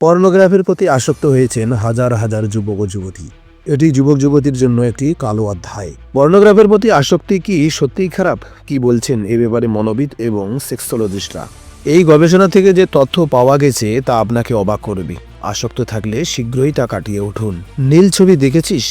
পর্নোগ্রাফির প্রতি আসক্ত হয়েছেন হাজার হাজার যুবক ও যুবতী। এটি যুবক যুবতীর জন্য একটি কালো অধ্যায়। পর্নোগ্রাফির প্রতি আসক্তি কি সত্যিই খারাপ? কি বলছেন এ ব্যাপারে মনোবিদ এবং সেক্সোলজিস্টরা? এই গবেষণা থেকে যে তথ্য পাওয়া গেছে তা আপনাকে অবাক করবে। আসক্ত থাকলে শীঘ্রই তা কাটিয়ে উঠুন। নীল ছবি দেখেছিস?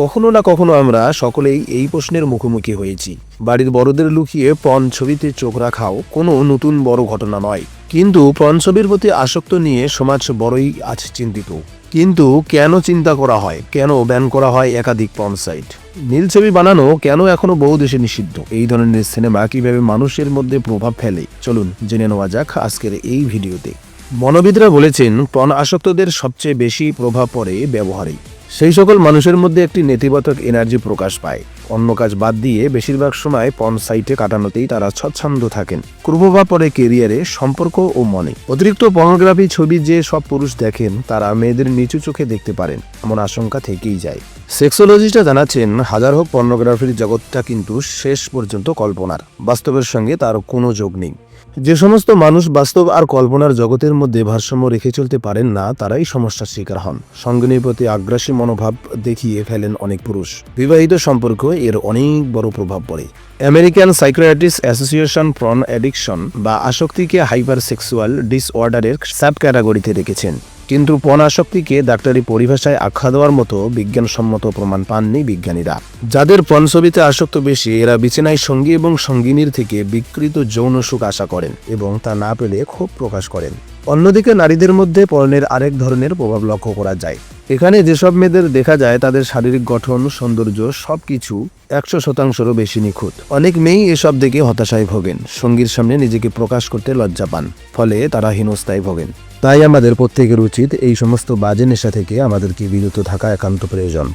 কখনো না কখনো আমরা সকলেই এই প্রশ্নের মুখোমুখি হয়েছি। বাড়ির বড়দের লুকিয়ে পণ ছবিতে চোখ রাখাও কোনো নতুন বড় ঘটনা নয়। কিন্তু পণ ছবির প্রতি আসক্ত নিয়ে সমাজ বড়ই আজ চিন্তিত। কিন্তু কেন চিন্তা করা হয়? কেন ব্যান করা হয় একাধিক পর্ন সাইট? নীল ছবি বানানো কেন এখনও বহু দেশে নিষিদ্ধ? এই ধরনের সিনেমা কীভাবে মানুষের মধ্যে প্রভাব ফেলে? চলুন জেনে নেওয়া যাক আজকের এই ভিডিওতে। মনোবিদরা বলেছেন পর্ন আসক্তদের সবচেয়ে বেশি প্রভাব পড়ে ব্যবহারে সেই সকল মানুষের মধ্যে একটি নেতিবাচক এনার্জি প্রকাশ পায়। অন্য কাজ বাদ দিয়ে বেশিরভাগ সময় পন সাইটে কাটানোতেই তারা স্বচ্ছন্দ থাকেন। কুপ্রভাব পরে কেরিয়ারে সম্পর্ক ও মনে। অতিরিক্ত পর্নোগ্রাফি ছবি যে সব পুরুষ দেখেন, তারা মেয়েদের নিচু চোখে দেখতে পারেন, এমন আশঙ্কা থেকেই যায়। সেক্সোলজিস্টরা জানাচ্ছেন, হাজার হোক পর্নোগ্রাফির জগৎটা কিন্তু শেষ পর্যন্ত কল্পনার। বাস্তবের সঙ্গে তার কোনো যোগ নেই। যে সমস্ত মানুষ বাস্তব আর কল্পনার জগতের মধ্যে ভারসাম্য রেখে চলতে পারেন না, তারাই সমস্যার শিকার হন। সঙ্গিনীর প্রতি আগ্রাসী মনোভাব দেখিয়ে ফেলেন অনেক পুরুষ। বিবাহিত সম্পর্ক এর অনেক বড় প্রভাব পড়ে। American psychiatrist association porn addiction বা আসক্তিকে হাইপার সেক্সুয়াল ডিসঅর্ডারের সাব ক্যাটাগরিতে রেখেছেন। কিন্তু পণ আসক্তিকে ডাক্তারি পরিভাষায় আখ্যা দেওয়ার মতো বিজ্ঞানসম্মত প্রমাণ পাননি বিজ্ঞানীরা। যাদের পণ ছবিতে আসক্ত বেশি, এরা বিছানায় সঙ্গী এবং সঙ্গিনীর থেকে বিকৃত যৌন সুখ আশা করেন এবং তা না পেলে ক্ষোভ প্রকাশ করেন। অন্যদিকে নারীদের মধ্যে পর্ণের আরেক ধরনের প্রভাব লক্ষ্য করা যায়। এখানে যেসব মেয়েদের দেখা যায়, তাদের শারীরিক গঠন, সৌন্দর্য সবকিছু একশো শতাংশেরও বেশি নিখুঁত। অনেক মেয়েই এসব দেখে হতাশায় ভোগেন, সঙ্গীর সামনে নিজেকে প্রকাশ করতে লজ্জা পান, ফলে তারা হীনস্থায় ভোগেন। তাই আমাদের প্রত্যেকের উচিত এই সমস্ত বাজে নেশা থেকে আমাদেরকে বিরত থাকা একান্ত প্রয়োজন।